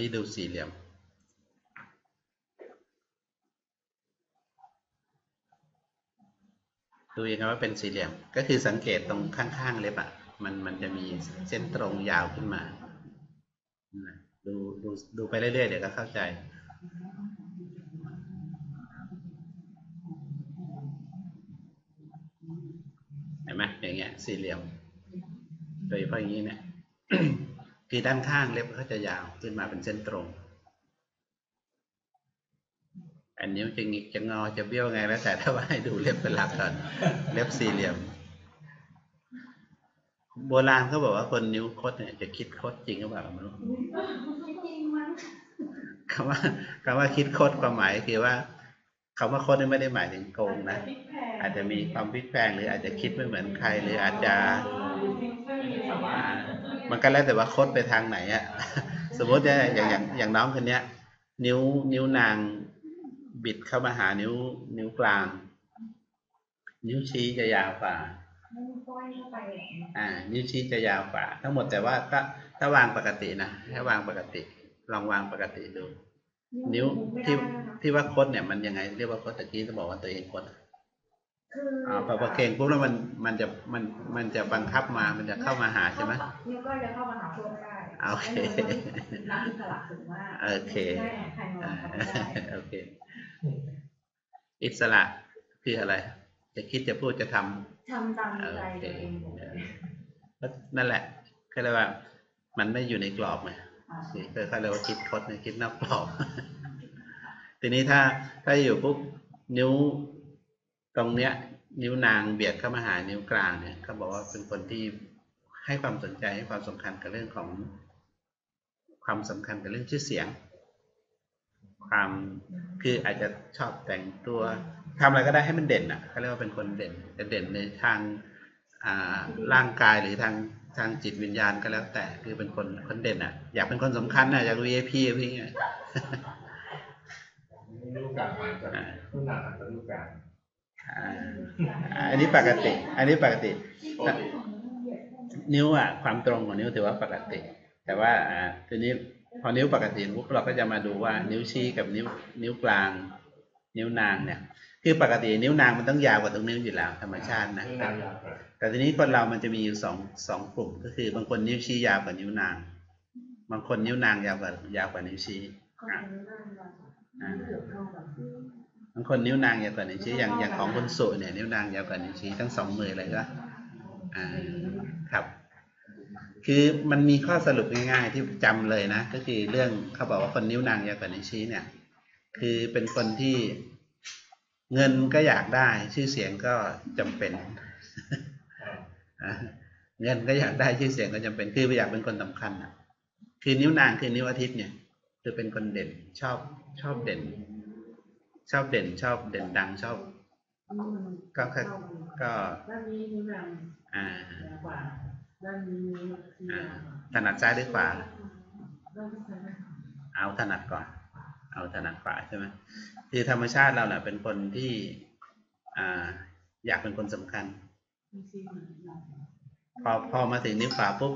นี้ดูสี่เหลี่ยม ดูยังไงว่าเป็นสี่เหลี่ยม ก็คือสังเกตตรงข้างๆเล็บอะมันมันจะมีเส้นตรงยาวขึ้นมาดูดูดูไปเรื่อยๆเดี๋ยวก็เข้าใจเห็นไหมอย่างเงี้ยสี่เหลี่ยมโดยเฉพาะอย่างนี้เนี่ย คือด้านข้างเล็บเขาจะยาวขึ้นมาเป็นเส้นตรง อันนี้มันจะหงิกจะงอจะเบี้ยวไงแล้วแต่ถ้าว่าให้ดูเล็บเป็นหลักก่อนเล็บสี่เหลี่ยม โบราณเขาบอกว่าคนนิ้วคดเนี่ยจะคิดคดจริงหรือเปล่าไม่รู้ไม่จริงมั้งคำว่าคำว่าคิดคดความหมายคือว่าคำว่าคดนี่ไม่ได้หมายถึงโกงนะพริกแพงอาจจะมีความพลิกแพลงหรืออาจจะคิดไม่เหมือนใครหรืออาจจะอ่า มันก็แล้วแต่ว่าคดไปทางไหนอะสมมติเนี่ยอย่างอย่างอย่างน้องคนเนี้ย นิ้วนิ้วนางบิดเข้ามาหานิ้ว นิ้วกลาง นิ้วชี้จะยาวกว่านก้อยเข้าไปอะอ่า นิ้วชี้จะยาวกว่า ทั้งหมดแต่ว่าถ้าถ้าวางปกตินะถ้าวางปกติ ลองวางปกติดู นิ้วที่ที่ว่าคดเนี่ยมันยังไง เรียกว่าคดตะกี้จะบอกว่าตัวเองคด คืออ่าพอพอเก่งปุ๊บแล้วมันมันจะมันมันจะบังคับมา มันจะเข้ามาหาใช่ไหมนิ้วก้อยจะเข้ามาหาพวกไม่ได้โอเคนักอิสระถึงมากโอเคไม่ให้ใครมาอ่าทำได้โอเค อิสระคืออะไร จะคิดจะพูดจะทำทำตามโอใจเคตัวเองหมดเลยก็นั่นแหละก็เรียกว่า มันไม่อยู่ในกรอบไงอ่านี่คือเขาเรียกว่าคิดคดนะคิดนอกกรอบ ทีนี้ถ้าถ้าอยู่ปุ๊บนิ้ว ตรงเนี้ย นิ้วนางเบียดเข้ามาหานิ้วกลางเนี่ยเขาบอกว่าเป็นคนที่ให้ความสนใจให้ความสำคัญกับเรื่องของ ความสำคัญกับเรื่องชื่อเสียง ความคืออาจจะชอบแต่งตัวทำอะไรก็ได้ให้มันเด่นอะเขาเรียกว่าเป็นคนเด่นจะเด่นในทางอ่าร่างกายหรือทางทางจิตวิญญาณก็แล้วแต่คือเป็นคนคนเด่นอะ อยากเป็นคนสำคัญอะอยาก VIP อะไรอย่างเงี้ยรูปการมาจากผู้นำทางรูปการ อันนี้ปกติ อันนี้ปกติ นิ้วอะ ความตรงของนิ้วถือว่าปกติ แต่ว่าอ่าทีนี้พอนิ้วปกติปุ๊บเราก็จะมาดูว่านิ้วชี้กับนิ้ว นิ้วกลาง นิ้วนางเนี่ย คือปกตินิ้วนางมันต้องยาวกว่าตรงนิ้วอยู่แล้วธรรมชาตินะแต่ทีนี้คนเรามันจะมีอยู่สองสองกลุ่ม ก็คือบางคนนิ้วชี้ยาวกว่านิ้วนาง บางคนนิ้วนางยาวกว่ายาวกว่านิ้วชี้อ่าางคนนิ้วนางยาวกว่านิ้วชี้อย่างอย่างของคนสุเนี่ยนิ้วนางยาวกว่านิ้วชี้ทั้งสองมือเลยก็อ่าครับ คือมันมีข้อสรุปง่าย ๆ ที่จำเลยนะ ก็คือเรื่องเขาบอกว่าคนนิ้วนางยาวกว่านิ้วชี้เนี่ย คือเป็นคนที่เงินก็อยากได้ชื่อเสียงก็จำเป็นอะเงินก็อยากได้ชื่อเสียงก็จำเป็นคืออยากเป็นคนสำคัญอะคือนิ้วนางคือนิ้วอาทิตย์เนี่ย คือเป็นคนเด่นชอบชอบเด่น ชอบเด่นชอบเด่นดังชอบ ก็ก็ก็ด้านนี้นิ้วนางอ่ายาวกว่าด้านนี้นิ้วชี้อ่ายาวกว่าถนัดซ้ายหรือขวาด้านที่ซ้ายเอาถนัดก่อน เอาถนัดขวาใช่ไหมคือธรรมชาติเราเน่ะเป็นคนที่อ่าอยากเป็นคนสำคัญนิ้วชี้เหมือนกันพอพอมาถึงนิ้วขวาปุ๊บ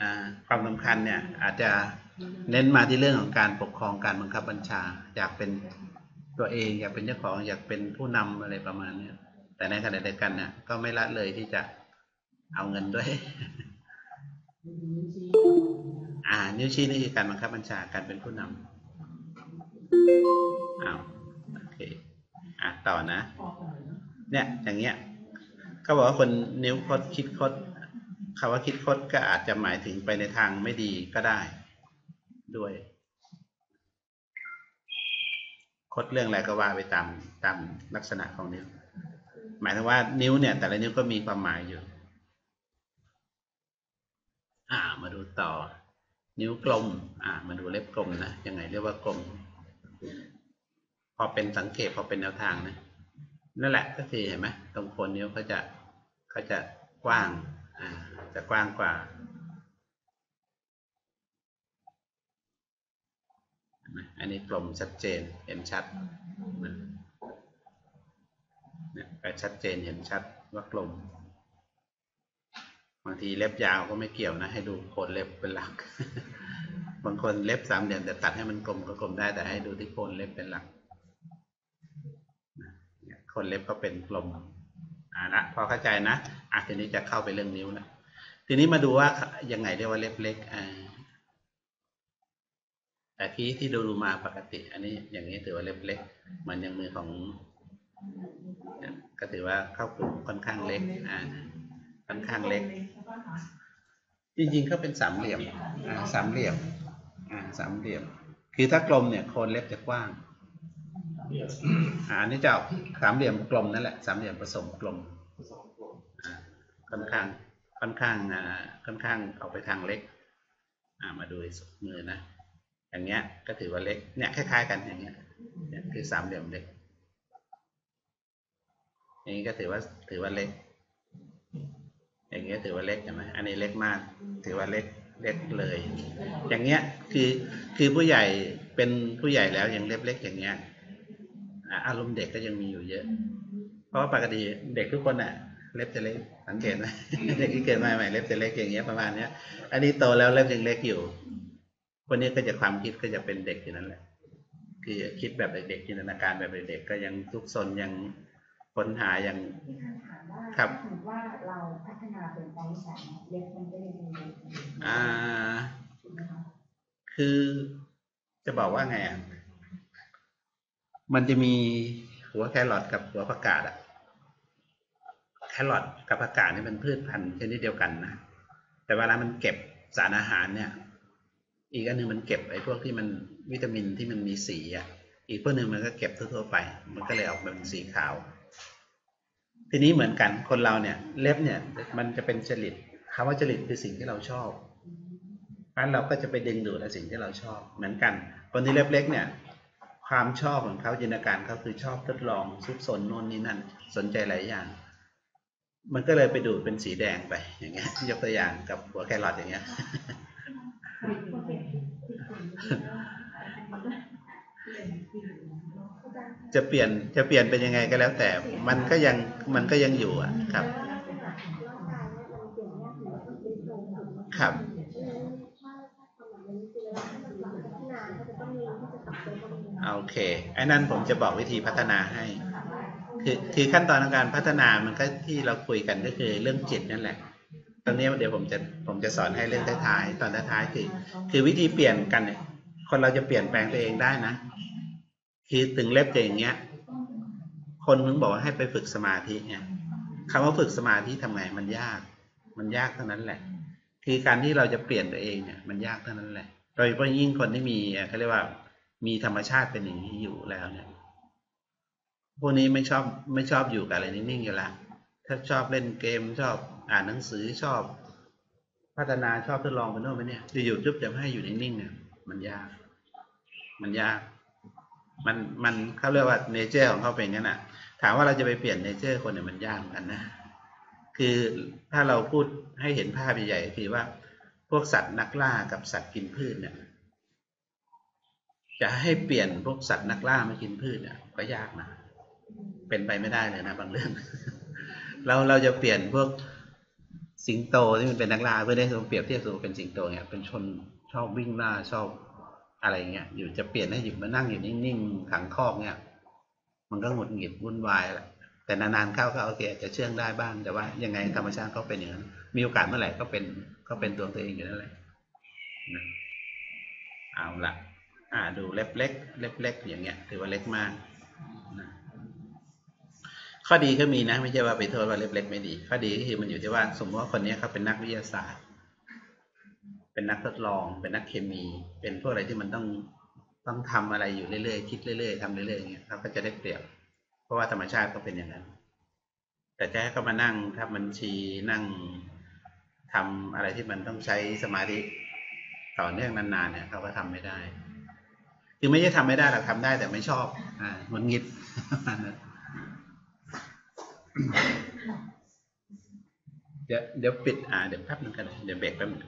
อ่าความสำคัญเนี่ยอาจจะเน้นมาที่เรื่องของการปกครองการบังคับบัญชา อยากเป็น ตัวเองอยากเป็นเจ้าของอยากเป็นผู้นำอะไรประมาณเนี้ยแต่ในขณะเดียวกันเนี่ยก็ไม่ละเลยที่จะเอาเงินด้วยนิ้วชี้อ่า นิ้วชี้นี่คือการบังคับบัญชาการเป็นผู้นำอ้าวโอเคอะต่อนะเนอะเนี่ยอย่างเงี้ยเขาบอกว่าคนนิ้วคดคิดคดคำว่าคิดคดก็อาจจะหมายถึงไปในทางไม่ดีก็ได้ด้วย คดเรื่องอะไรก็ว่าไปตามตามลักษณะของนิ้ว หมายถึงว่านิ้วเนี่ย แต่ละนิ้วก็มีความหมายอยู่ อ่า มาดูต่อ นิ้วกลม อ่า มาดูเล็บกลมนะยังไงเรียกว่ากลม พอเป็นสังเกตพอเป็นแนวทางนะนั่นแหละก็คือเห็นไหมตรงโคนนิ้วเขาจะเขาจะกว้าง อ่า จะกว้างกว่าเห็ นไหมอันนี้กลมชัดเจนเห็นชัดนะเนี่ยชัดเจนเห็นชัดว่ากลม บางทีเล็บยาวก็ไม่เกี่ยวนะ ให้ดูโคนเล็บเป็นหลัก บางคนเล็บสามเหลี่ยมแต่ตัดให้มันกลมก็กลมได้แต่ให้ดูที่โคนเล็บเป็นหลักโคนเล็บก็เป็นกลมอ่าละพอเข้าใจนะอะทีนี้จะเข้าไปเรื่องนิ้วละทีนี้มาดูว่ายังไงเรียกว่าเล็บเล็กอ่า แต่ที่ที่ดูดูมาปกติ อันนี้อย่างนี้ถือว่าเล็บเล็กเหมือนอย่างมือของ ก็ถือว่าเข้ากลุ่มค่อนข้างเล็กอ่าค่อนข้างเล็ก จริงๆเขาเป็นสามเหลี่ยมอ่าสามเหลี่ยมอ่าสามเหลี่ยม คือถ้ากลมเนี่ยโคนเล็บจะกว้างอันนี้จะออกสามเหลี่ยมกลมนั่นแหละสามเหลี่ยมผสมกลมค่อนข้างค่อนข้างอ่าค่อนข้างออกไปทางเล็ก อ่ามาดูมือนะ อย่างเงี้ยก็ถือว่าเล็กเนี่ยคล้ายๆกันอย่างเงี้ยเนี่ยคือสามเหลี่ยมเล็กอย่างนี้ก็ถือว่าถือว่าเล็ก อย่างเงี้ยถือว่าเล็กใช่ไหมอันนี้เล็กมาก ถือว่าเล็กเล็กเลย อย่างเงี้ยคือคือผู้ใหญ่เป็นผู้ใหญ่แล้วยังเล็กเล็กอย่างเงี้ยอะอารมณ์เด็กก็ยังมีอยู่เยอะ เพราะว่าปกติเด็กทุกคนอะ เล็บจะเล็กสังเกตไหมเด็กที่เกิดมาใหม่เล็บจะเล็กอย่างเงี้ยประมาณเนี้ย อันนี้โตแล้วเล็บยังเล็กอยู่ คนนี้ก็จะความคิดก็จะเป็นเด็กอยู่นั่นแหละคือคิดแบบเด็กๆจินตนาการแบบเด็กๆก็ยังทุกซนยังค้นหายังมีคำถามว่าครับถ้าสมมติว่าเราพัฒนาเป็นแปลงแสงเล็บมันก็ยังเป็นเล็บอยู่อ่าถูกไหมคะคือจะบอกว่าไงอะมันจะมีหัวแครอทกับหัวผักกาดอะแครอทกับผักกาดนี่เป็นพืชพันธุ์ชนิดเดียวกันนะแต่เวลามันเก็บสารอาหารเนี่ย อีกอันหนึ่งมันเก็บไอ้พวกที่มันวิตามินที่มันมีสีอะ อีกพวกหนึ่งมันก็เก็บทั่วๆไป มันก็เลยออกมาเป็นสีขาว ทีนี้เหมือนกันคนเราเนี่ย เล็บเนี่ยมันจะเป็นจริตคำว่าจริตคือสิ่งที่เราชอบเพราะฉะนั้นเราก็จะไปดึงดูดในสิ่งที่เราชอบเหมือนกัน คนที่เล็บเล็กเนี่ย ความชอบของเขาจินตนาการเขาคือชอบทดลองซุกซนโน่นนี่นั่น สนใจหลายอย่าง มันก็เลยไปดูดเป็นสีแดงไปอย่างเงี้ยยกตัวอย่างกับหัวแครอทอย่างเงี้ย จะเปลี่ยนจะเปลี่ยนเป็นยังไงก็แล้วแต่ มันก็ยังมันก็ยังอยู่อะครับ ครับโอเคไอ้นั่นผมจะบอกวิธีพัฒนาให้ คือคือขั้นตอนของการพัฒนามันก็ที่เราคุยกันก็คือเรื่องจิตนั่นแหละ ตรงนี้เดี๋ยวผมจะผมจะสอนให้เรื่องท้ายๆตอนท้ายๆคือ คือวิธีเปลี่ยนกันเนี่ย คนเราจะเปลี่ยนแปลงตัวเองได้นะคือถึงเล็บจะอย่างเงี้ย คนมึงบอกว่าให้ไปฝึกสมาธิเนี่ยคำว่าฝึกสมาธิทำไงมันยาก มันยากเท่านั้นแหละ คือการที่เราจะเปลี่ยนตัวเองเนี่ย มันยากเท่านั้นแหละ โดยเฉพาะยิ่งคนที่มีเขาเรียกว่ามีธรรมชาติเป็นอย่างนี้อยู่แล้วเนี่ยพวกนี้ไม่ชอบไม่ชอบอยู่กับอะไรนิ่งๆอยู่ล้วถ้าชอบเล่นเกมชอบอ่านหนังสือชอบ พัฒนาชอบทดลองไปโน่นไปเนี่ยอยู่ๆจุ๊บจะไม่ให้อยู่นิ่งๆเนี่ยมันยาก มันยาก มันมันเขาเรียกว่าเนเจอร์ของเขาเป็นงั้นอะ ถามว่าเราจะไปเปลี่ยนเนเจอร์คนเนี่ยมันยากเหมือนกันนะ คือถ้าเราพูดให้เห็นภาพใหญ่ๆคือว่าพวกสัตว์นักล่ากับสัตว์กินพืชเนี่ย จะให้เปลี่ยนพวกสัตว์นักล่ามากินพืชเนี่ยก็ยากนะ เป็นไปไม่ได้เลยนะบางเรื่อง เราเราจะเปลี่ยนพวกสิงโตที่มันเป็นนักล่าเพื่อได้เปรียบเทียบตัวเป็นสิงโตเนี่ยเป็นชนชอบวิ่งล่าชอบ อะไรเงี้ยอยู่จะเปลี่ยนให้หยิบมานั่งอยู่นิ่งๆขังคอกเนี่ย มันก็หงุดหงิดวุ่นวายแหละแต่นานๆเข้าก็โอเคอาจจะเชื่องได้บ้างแต่ว่ายังไงธรรมชาติเขาเป็นอย่างนั้นมีโอกาสเมื่อไหร่ก็เป็นก็เป็นตัวตัวเองอยู่นั่นแหละนะเอาละอ่าดูเล็บเล็กเล็บเล็กอย่างเงี้ย ถือว่าเล็กมากนะข้อดีก็มีนะ ไม่ใช่ว่าไปโทษว่าเล็บเล็กไม่ดี ข้อดีก็คือมันอยู่ที่ว่าสมมติว่าคนนี้เขาเป็นนักวิทยาศาสตร์ เป็นนักทดลอง เป็นนักเคมี เป็นพวกอะไรที่มันต้องต้องทำอะไรอยู่เรื่อยๆคิดเรื่อยๆทำเรื่อยๆอย่างเงี้ยเขาก็จะได้เปรียบ เพราะว่าธรรมชาติก็เป็นอย่างนั้น แต่จะให้เขามานั่งทับบัญชีนั่งทำอะไรที่มันต้องใช้สมาธิต่อเนื่องนานๆเนี่ยเขาก็ทำไม่ได้ คือไม่ใช่ทำไม่ได้หรอกทำได้แต่ไม่ชอบ อ่าหงุดหงิดเดี๋ยวเดี๋ยวปิดอ่าเดี๋ยวแป๊บนึงกันเดี๋ยวเบรกแป๊บนึง